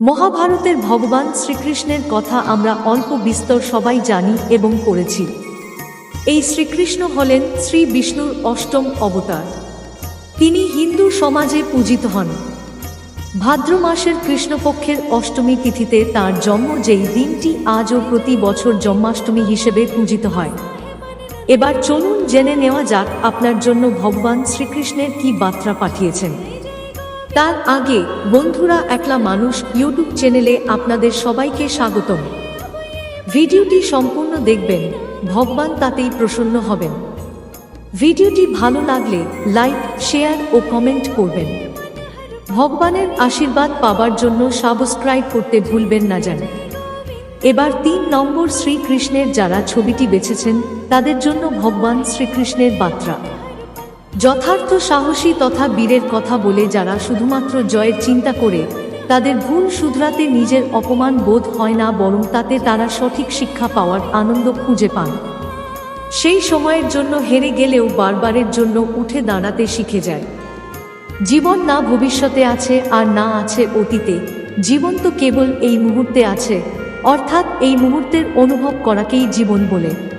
মহাভারতের ভগবান শ্রীকৃষ্ণের কথা আমরা অল্প বিস্তর সবাই জানি এবং পড়েছি। এই শ্রীকৃষ্ণ হলেন শ্রী বিষ্ণুর অষ্টম অবতার। তিনি হিন্দু সমাজে পূজিত হন। ভাদ্র মাসের কৃষ্ণপক্ষের অষ্টমী তিথিতে তার জন্ম যেই দিনটি আজও প্রতি বছর জন্মাষ্টমী হিসেবে পূজিত হয়। এবার চলুন জেনে নেওয়া যাক আপনার জন্য ভগবান শ্রীকৃষ্ণের কি বার্তা পাঠিয়েছেন। তার আগে বন্ধুরা একলা মানুষ ইউটিউব চ্যানেলে আপনাদের সবাইকে স্বাগতম। ভিডিওটি সম্পূর্ণ দেখবেন, ভগবান তাতেই প্রসন্ন হবেন। ভিডিওটি ভালো লাগলে লাইক, শেয়ার ও কমেন্ট করবেন। ভগবানের আশীর্বাদ পাবার জন্য সাবস্ক্রাইব করতে ভুলবেন না যেন। এবার তিন নম্বর শ্রীকৃষ্ণের যারা ছবিটি বেছেছেন, তাদের জন্য ভগবান শ্রীকৃষ্ণের বার্তা। যথার্থ সাহসী তথা বীরের কথা বলে যারা শুধুমাত্র জয়ের চিন্তা করে, তাদের ভুল শুধরাতে নিজের অপমান বোধ হয় না, বরং তাতে তারা সঠিক শিক্ষা পাওয়ার আনন্দ খুঁজে পান। সেই সময়ের জন্য হেরে গেলেও বারবারের জন্য উঠে দাঁড়াতে শিখে যায়। জীবন না ভবিষ্যতে আছে আর না আছে অতীতে, জীবন তো কেবল এই মুহূর্তে আছে, অর্থাৎ এই মুহূর্তের অনুভব করাকেই জীবন বলে।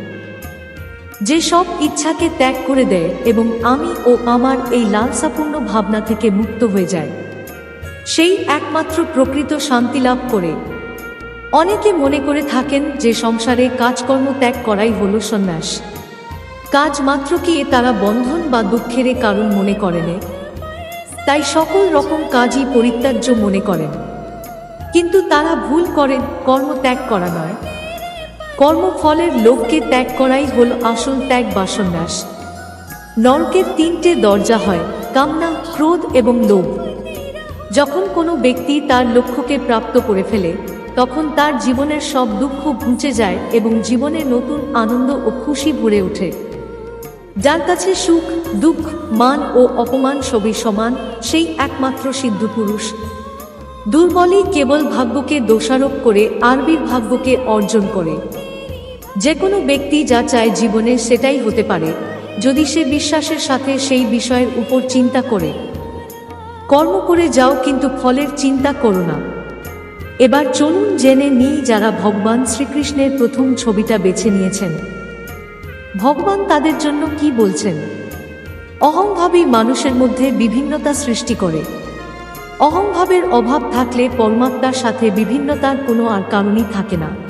যে সব ইচ্ছাকে ত্যাগ করে দেয় এবং আমি ও আমার এই লালসাপূর্ণ ভাবনা থেকে মুক্ত হয়ে যায়। সেই একমাত্র প্রকৃত শান্তি লাভ করে। অনেকে মনে করে থাকেন যে সংসারে কাজকর্ম ত্যাগ করাই হলো সন্ন্যাস। কাজ মাত্র কি তারা বন্ধন বা দুঃখের কারণ মনে করেন? তাই সকল রকম কাজই পরিত্যাজ্য মনে করেন। কিন্তু তারা ভুল করেন, কর্ম ত্যাগ করা নয়। কর্মফলের লোককে ত্যাগ করাই হল আসল ত্যাগ বা সন্ন্যাস নরকের তিনটে দরজা হয়, কামনা, ক্রোধ এবং লোভ। যখন কোনো ব্যক্তি তার লক্ষ্যকে প্রাপ্ত করে ফেলে, তখন তার জীবনের সব দুঃখ ঘুঁচে যায় এবং জীবনে নতুন আনন্দ ও খুশি ভরে ওঠে। যার কাছে সুখ, দুঃখ, মান ও অপমান সবই সমান, সেই একমাত্র সিদ্ধ পুরুষ। দুর্বলই কেবল ভাগ্যকে দোষারোপ করে, আরবির ভাগ্যকে অর্জন করে। যে কোনো ব্যক্তি যা চায় জীবনে সেটাই হতে পারে, যদি সে বিশ্বাসের সাথে সেই বিষয়ের উপর চিন্তা করে। কর্ম করে যাও কিন্তু ফলের চিন্তা করো না। এবার চলুন জেনে নিই যারা ভগবান শ্রীকৃষ্ণের প্রথম ছবিটা বেছে নিয়েছেন। ভগবান তাদের জন্য কি বলছেন? অহংভাবী মানুষের মধ্যে বিভিন্নতা সৃষ্টি করে। অহংভাবের অভাব থাকলে পরমাত্মার সাথে বিভিন্নতার কোনো আর কারণই থাকে না।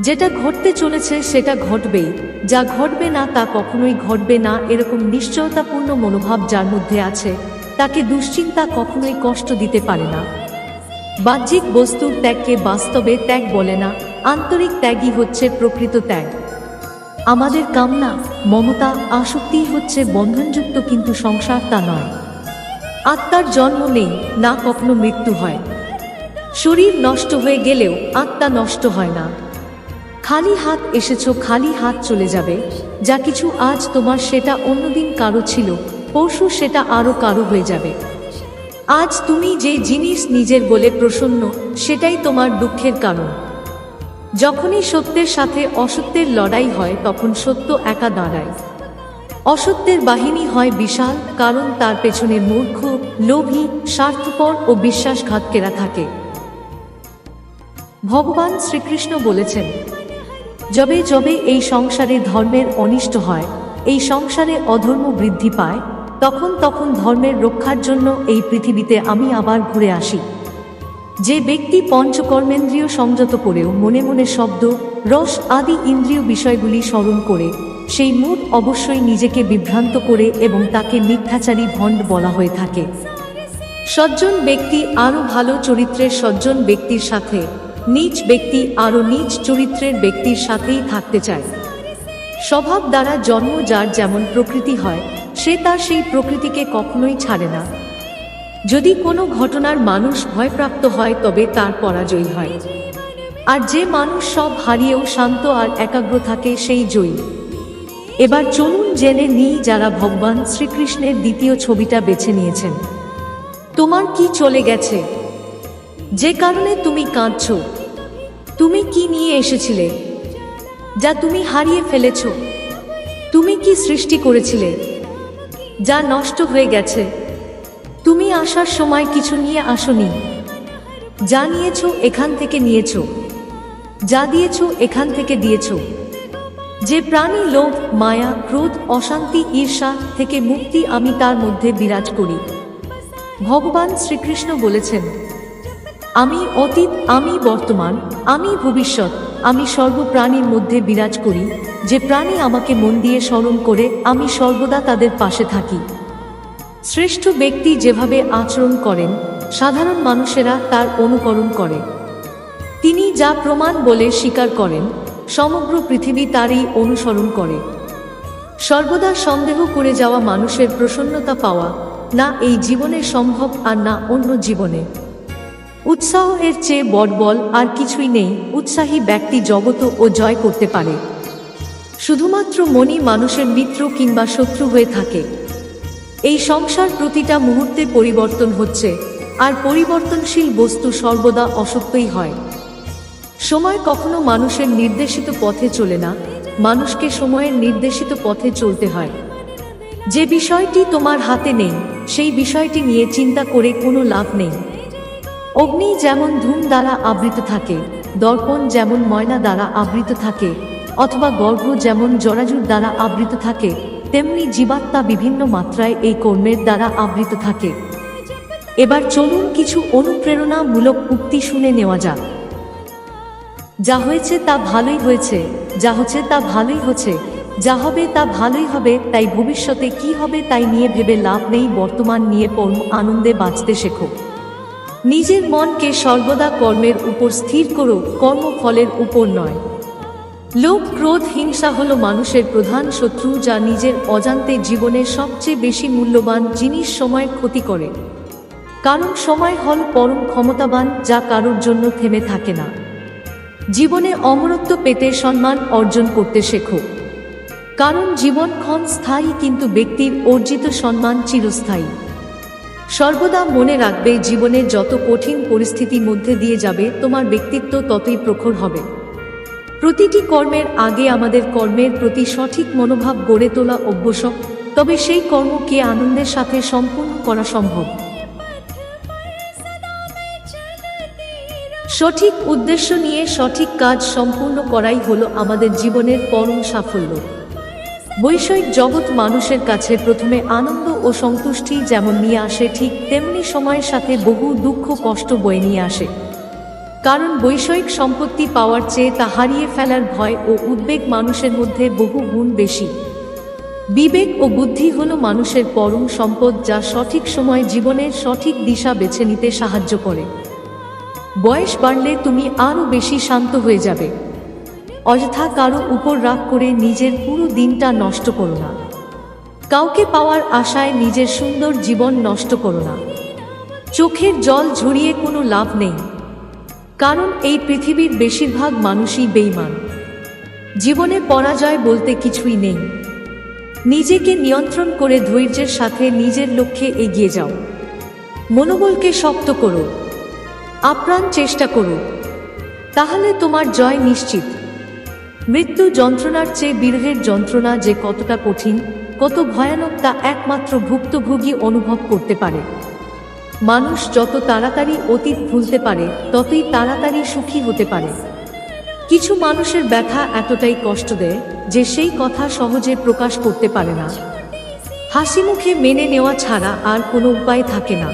যেটা ঘটতে চলেছে সেটা ঘটবেই। যা ঘটবে না তা কখনোই ঘটবে না এরকম নিশ্চয়তাপূর্ণ মনোভাব যার মধ্যে আছে, তাকে দুশ্চিন্তা কখনোই কষ্ট দিতে পারে না। বাহ্যিক বস্তুর ত্যাগকে বাস্তবে ত্যাগ বলে না, আন্তরিক ত্যাগই হচ্ছে প্রকৃত ত্যাগ। আমাদের কামনা, মমতা আসক্তিই হচ্ছে বন্ধনযুক্ত কিন্তু সংসার তা নয়। আত্মার জন্ম নেই, না কখনো মৃত্যু হয়। শরীর নষ্ট হয়ে গেলেও আত্মা নষ্ট হয় না। খালি হাত এসেছ, খালি হাত চলে যাবে। যা কিছু আজ তোমার সেটা অন্যদিন কারও ছিল, পরশু সেটা আরও কারও হয়ে যাবে। আজ তুমি যে জিনিস নিজের বলে প্রসন্ন, সেটাই তোমার দুঃখের কারণ। যখনই সত্যের সাথে অসত্যের লড়াই হয়, তখন সত্য একা দাঁড়ায়। অসত্যের বাহিনী হয় বিশাল, কারণ তার পেছনে মূর্খ, লোভী, স্বার্থপর ও বিশ্বাসঘাতকেরা থাকে। ভগবান শ্রীকৃষ্ণ বলেছেন যবে যবে এই সংসারে ধর্মের অনিষ্ট হয়, এই সংসারে অধর্ম বৃদ্ধি পায়, তখন তখন ধর্মের রক্ষার জন্য এই পৃথিবীতে আমি আবার ঘুরে আসি। যে ব্যক্তি পঞ্চকর্মেন্দ্রীয় সংযত করেও মনে মনে শব্দ, রস আদি ইন্দ্রিয় বিষয়গুলি স্মরণ করে, সেই মুড অবশ্যই নিজেকে বিভ্রান্ত করে এবং তাকে মিথ্যাচারী ভণ্ড বলা হয়ে থাকে। সজ্জন ব্যক্তি আরও ভালো চরিত্রের সজ্জন ব্যক্তির সাথে নিজ ব্যক্তি আরও নিজ চরিত্রের ব্যক্তির সাথেই থাকতে চায়। স্বভাব দ্বারা জন্ম যার যেমন প্রকৃতি হয়, সে তার সেই প্রকৃতিকে কখনোই ছাড়ে না। যদি কোনো ঘটনার মানুষ ভয়প্রাপ্ত হয়, তবে তার পরাজয় হয়। আর যে মানুষ সব হারিয়েও শান্ত আর একাগ্র থাকে, সেই জয়ী। এবার চলুন জেনে নিই যারা ভগবান শ্রীকৃষ্ণের দ্বিতীয় ছবিটা বেছে নিয়েছেন। তোমার কি চলে গেছে? যে কারণে তুমি কাঁদছ। তুমি কি নিয়ে এসেছিলে? যা তুমি হারিয়ে ফেলেছ। তুমি কি সৃষ্টি করেছিলে? যা নষ্ট হয়ে গেছে। তুমি আসার সময় কিছু নিয়ে আসনি। যা নিয়েছ এখান থেকে নিয়েছ। যা দিয়েছ এখান থেকে দিয়েছ। যে প্রাণী লোভ, মায়া, ক্রোধ, অশান্তি, ঈর্ষা থেকে মুক্তি আমি তার মধ্যে বিরাজ করি। ভগবান শ্রীকৃষ্ণ বলেছেন আমি অতীত, আমি বর্তমান, আমি ভবিষ্যৎ, আমি সর্বপ্রাণীর মধ্যে বিরাজ করি, যে প্রাণী আমাকে মন দিয়ে স্মরণ করে, আমি সর্বদা তাদের পাশে থাকি। শ্রেষ্ঠ ব্যক্তি যেভাবে আচরণ করেন, সাধারণ মানুষেরা তার অনুকরণ করে। তিনি যা প্রমাণ বলে স্বীকার করেন, সমগ্র পৃথিবী তারই অনুসরণ করে। সর্বদা সন্দেহ করে যাওয়া মানুষের প্রসন্নতা পাওয়া, না এই জীবনে সম্ভব আর না অন্য জীবনে। উৎসাহ এর চেয়ে বড় বল আর কিছুই নেই উৎসাহী ব্যক্তি জগত ও জয় করতে পারে। শুধুমাত্র মনই মানুষের মিত্র কিংবা শত্রু হয়ে থাকে। এই সংসার প্রতিটা মুহূর্তে পরিবর্তন হচ্ছে আর পরিবর্তনশীল বস্তু সর্বদা অসত্যই হয়। সময় কখনো মানুষের নির্দেশিত পথে চলে না, মানুষকে সময়ের নির্দেশিত পথে চলতে হয়। যে বিষয়টি তোমার হাতে নেই, সেই বিষয়টি নিয়ে চিন্তা করে কোনো লাভ নেই। অগ্নি যেমন ধূম দ্বারা আবৃত থাকে, দর্পণ যেমন ময়না দ্বারা আবৃত থাকে, অথবা গর্ভ যেমন জরাজুর দ্বারা আবৃত থাকে, তেমনি জীবাত্মা বিভিন্ন মাত্রায় এই কর্মের দ্বারা আবৃত থাকে। এবার চলুন কিছু অনুপ্রেরণামূলক উক্তি শুনে নেওয়া যাক। যা হয়েছে তা ভালোই হয়েছে, যা হচ্ছে তা ভালোই হচ্ছে, যা হবে তা ভালোই হবে, তাই ভবিষ্যতে কি হবে তাই নিয়ে ভেবে লাভ নেই, বর্তমান নিয়ে পরম আনন্দে বাঁচতে শেখো। নিজের মনকে সর্বদা কর্মের উপর স্থির করো কর্মফলের উপর নয়। লোভ, ক্রোধ, হিংসা হলো মানুষের প্রধান শত্রু যা নিজের অজান্তে জীবনের সবচেয়ে বেশি মূল্যবান জিনিস সময়ের ক্ষতি করে। কারণ সময় হল পরম ক্ষমতাবান যা কারোর জন্য থেমে থাকে না। জীবনে অমরত্ব পেতে সম্মান অর্জন করতে শেখো। কারণ জীবনক্ষণ স্থায়ী কিন্তু ব্যক্তির অর্জিত সম্মান চিরস্থায়ী। সর্বদা মনে রাখবে জীবনে যত কঠিন পরিস্থিতির মধ্যে দিয়ে যাবে, তোমার ব্যক্তিত্ব ততই প্রখর হবে। প্রতিটি কর্মের আগে আমাদের কর্মের প্রতি সঠিক মনোভাব গড়ে তোলা অভ্যসক তবে সেই কর্মকে আনন্দের সাথে সম্পূর্ণ করা সম্ভব। সঠিক উদ্দেশ্য নিয়ে সঠিক কাজ সম্পূর্ণ করাই হলো আমাদের জীবনের পরম সাফল্য। বৈষয়িক জগৎ মানুষের কাছে প্রথমে আনন্দ ও সন্তুষ্টি যেমন নিয়ে আসে, ঠিক তেমনি সময়ের সাথে বহু দুঃখ, কষ্ট বয়ে নিয়ে আসে। কারণ বৈষয়িক সম্পত্তি পাওয়ার চেয়ে তা হারিয়ে ফেলার ভয় ও উদ্বেগ মানুষের মধ্যে বহু গুণ বেশি। বিবেক ও বুদ্ধি হল মানুষের পরম সম্পদ যা সঠিক সময় জীবনের সঠিক দিশা বেছে নিতে সাহায্য করে। বয়স বাড়লে তুমি আরও বেশি শান্ত হয়ে যাবে। অযথা কারও উপর রাগ করে নিজের পুরো দিনটা নষ্ট করো না। কাউকে পাওয়ার আশায় নিজের সুন্দর জীবন নষ্ট করো না। চোখের জল ঝরিয়ে কোনো লাভ নেই। কারণ এই পৃথিবীর বেশিরভাগ মানুষই বেইমান জীবনে পরাজয় বলতে কিছুই নেই। নিজেকে নিয়ন্ত্রণ করে ধৈর্যের সাথে নিজের লক্ষ্যে এগিয়ে যাও। মনোবলকে শক্ত করো। আপ্রাণ চেষ্টা করো। তাহলে তোমার জয় নিশ্চিত। মৃত্যু যন্ত্রণার চেয়ে বিরহের যন্ত্রণা যে কতটা কঠিন, কত ভয়ানক তা একমাত্র ভুক্তভোগী অনুভব করতে পারে। মানুষ যত তাড়াতাড়ি অতীত ভুলতে পারে, ততই তাড়াতাড়ি সুখী হতে পারে। কিছু মানুষের ব্যথা এতটাই কষ্ট দেয় যে সেই কথা সহজে প্রকাশ করতে পারে না। হাসি মুখে মেনে নেওয়া ছাড়া আর কোনো উপায় থাকে না।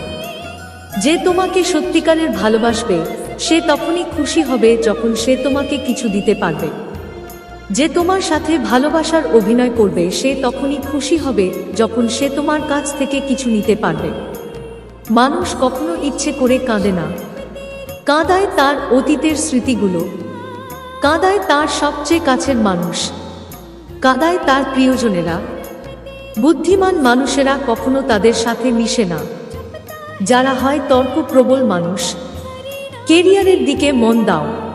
যে তোমাকে সত্যিকারের ভালোবাসবে, সে তখনই খুশি হবে যখন সে তোমাকে কিছু দিতে পারবে। যে তোমার সাথে ভালোবাসার অভিনয় করবে, সে তখনই খুশি হবে যখন সে তোমার কাছ থেকে কিছু নিতে পারবে। মানুষ কখনো ইচ্ছে করে কাঁদে না। কাঁদায় তার অতীতের স্মৃতিগুলো। কাঁদায় তার সবচেয়ে কাছের মানুষ। কাঁদায় তার প্রিয়জনেরা। বুদ্ধিমান মানুষেরা কখনো তাদের সাথে মিশে না। যারা হয় তর্কপ্রবল মানুষ। কেরিয়ারের দিকে মন দাও।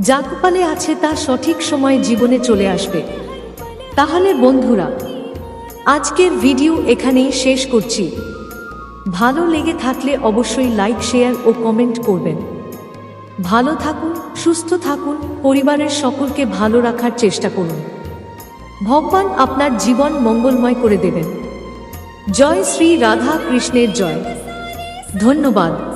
যা কপালে আছে তা সঠিক সময়ে জীবনে চলে আসবে। তাহলে বন্ধুরা, আজকের ভিডিও এখানেই শেষ করছি। ভালো লেগে থাকলে অবশ্যই লাইক, শেয়ার ও কমেন্ট করবেন। ভালো থাকুন, সুস্থ থাকুন, পরিবারের সকলকে ভালো রাখার চেষ্টা করুন। ভগবান আপনার জীবন মঙ্গলময় করে দেবেন। জয় শ্রী রাধা কৃষ্ণের জয়। ধন্যবাদ।